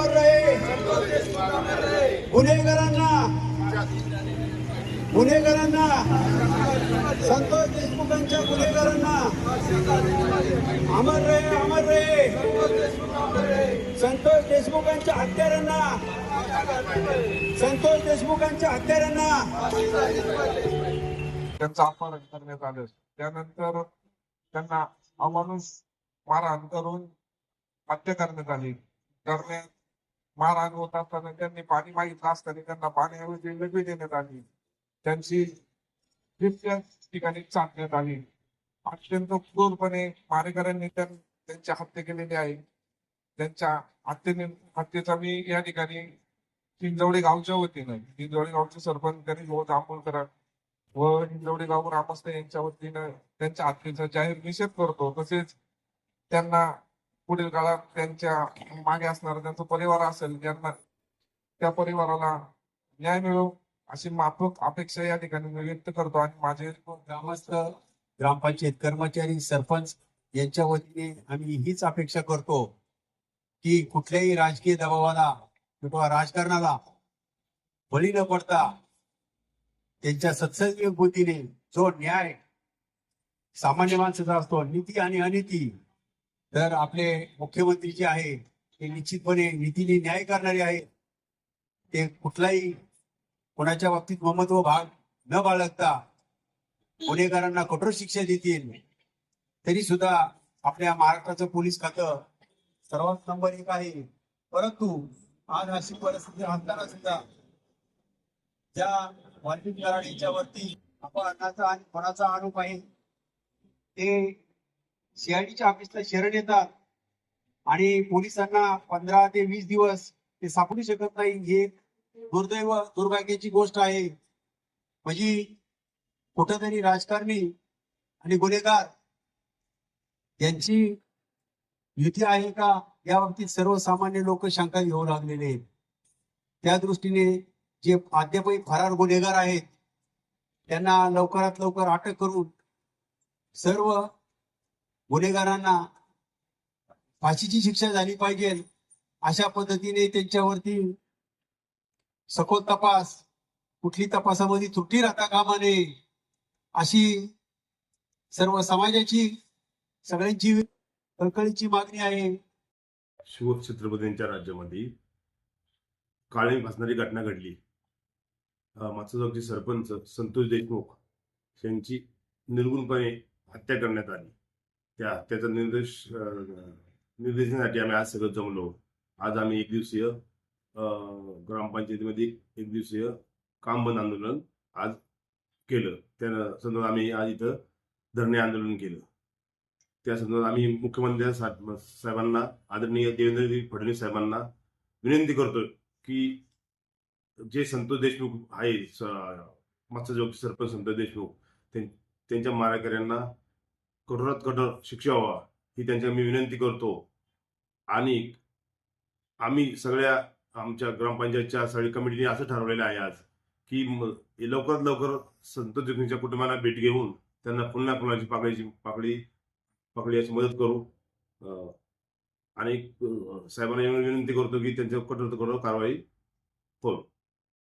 मर रहे गुन्हेगारांना गुन्हेगारांना संतोष देशमुखांच्या गुन्हेगारांना अमर रे अमर रे. संतोष देशमुखांच्या हत्यारांना. संतोष देशमुखांच्या हत्यारांना. त्यांचा अपहरण करण्यात आलं. त्यानंतर त्यांना अमानुष मारहाण करून हत्या करण्यात आली. करण्यात महाराज होत असताना त्यांनी पाणी मागितलं असताना त्यांना पाण्याऐवजी लघवी देण्यात आली. त्यांची बिबट्या ठिकाणी चालण्यात आली. अत्यंत क्रूरपणे मारेकऱ्यांनी त्यांची हत्या केलेली आहे. त्यांच्या हत्येने हत्येचा मी या ठिकाणी हिंजवडी गावच्या वतीनं हिंजवडी गावचे सरपंच गणेश भाऊ जांभूळकर व हिंजवडे गाव ग्रामस्थ यांच्या वतीनं त्यांच्या हत्येचा जाहीर निषेध करतो. तसेच त्यांना पुढील काळात त्यांच्या मागे असणारा त्यांचा परिवार असेल ज्यांना त्या परिवाराला न्याय मिळो अशी माफक अपेक्षा या ठिकाणी मी व्यक्त करतो. आणि माझे ग्रामस्थ ग्रामपंचायत कर्मचारी सरपंच यांच्या वतीने आम्ही हीच अपेक्षा करतो की कुठल्याही राजकीय दबावाला किंवा राजकारणाला बळी न पडता त्यांच्या सत्संगी बुद्धीने जो न्याय सामान्य माणसाचा असतो नीती आणि अनिती तर आपले मुख्यमंत्री जे आहे ते निश्चितपणे नीतीने न्याय करणारे आहे ते कुठलाही कोणाच्या बाबतीत ममत्व भाग न बाळगता गुन्हेगारांना कठोर शिक्षा देतील. तरी सुद्धा आपल्या महाराष्ट्राचं पोलीस खातं सर्वात नंबर एक आहे. परंतु आज अशी परिस्थिती असताना सुद्धा ज्या वाल्मिक कराडीच्या वरती अपहरणाचा आणि कोणाचा आरोप आहे ते सीआयडीच्या ऑफिसला शरण येतात. आणि पोलिसांना पंधरा ते वीस दिवस ते सापडू शकत नाही. हे दुर्दैव दुर्भाग्याची गोष्ट आहे. म्हणजे कुठंतरी राजकारणी आणि गुन्हेगार यांची युती आहे का? या बाबतीत सर्वसामान्य लोक शंका घेऊ लागलेले आहेत. त्या दृष्टीने जे अद्यापही फरार गुन्हेगार आहेत त्यांना लवकरात लवकर अटक करून सर्व गुन्हेगारांना फाशीची शिक्षा झाली पाहिजे. अशा पद्धतीने त्यांच्यावरती सखोल तपास कुठली तपासामध्ये त्रुटी राहता कामा नये अशी सर्व समाजाची सगळ्यांची कळकळीची मागणी आहे. शिव छत्रपतींच्या राज्यामध्ये काळी भासणारी घटना घडली. अं, सरपंच संतोष देशमुख यांची निर्गुणपणे हत्या करण्यात आली. त्या त्याचा निर्देश निर्देशनासाठी आम्ही आज सगळं जमलो आज आम्ही एक दिवसीय ग्रामपंचायतीमध्ये एक दिवसीय काम बंद आंदोलन आज केलं त्या संदर्भात आम्ही आज इथं धरणे आंदोलन केलं त्या संदर्भात आम्ही मुख्यमंत्री सा- साहेबांना आदरणीय देवेंद्रजी फडणवीस साहेबांना विनंती करतो की जे संतोष देशमुख आहे मत्स्यजोग सरपंच संतोष देशमुख त्यां- त्यांच्या मारेकऱ्यांना कठोरात कठोर शिक्षा व्हावा ही त्यांच्या मी विनंती करतो. आणि आम्ही सगळ्या आमच्या ग्रामपंचायतच्या सगळ्या कमिटीने असं ठरवलेलं आहे आज की लवकरात लवकर संत देशमुखच्या कुटुंबाला भेट घेऊन त्यांना पुन्हा पुन्हाची पाकळीची पाकळी पाकळी याची मदत करू. आणि साहेबांना विनंती करतो की त्यांच्या कठोर कठोर कारवाई हो